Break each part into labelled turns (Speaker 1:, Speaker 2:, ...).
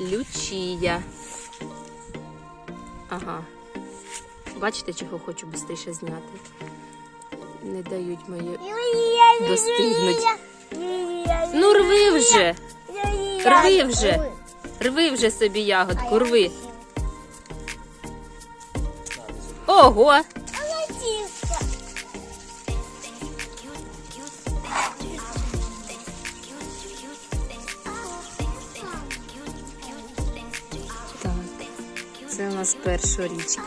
Speaker 1: Лючія. Ага. Бачите, чого хочу швидше зняти? Не дають мої. Достигнуть. Ну, рви вже! Рви вже! Рви вже собі ягодку, рви. Ого! Це у нас перша річка.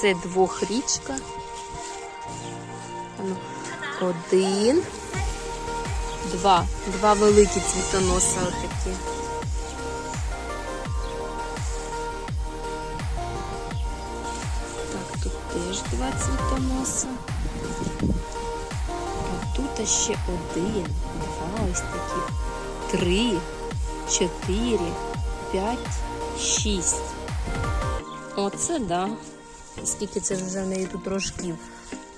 Speaker 1: Це двохрічка. Ану, Один. Два. Два великі цвітоноса отакі. Так, тут теж два цвітоноса. А ще один, два ось такі. Три, чотири, п'ять, шість. Оце да. Скільки це вже в неї тут рожків?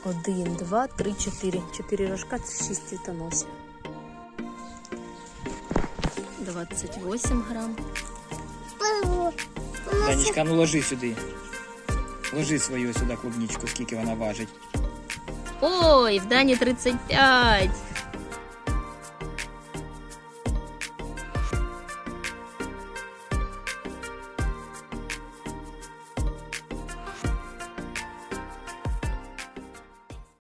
Speaker 1: Один, два, три, чотири. Чотири рожка це шість цвітоносів. 28 грам.
Speaker 2: Данечка, ну ложи сюди. Ложи свою сюди клубничку, скільки вона важить.
Speaker 1: Ой, в Дані 35.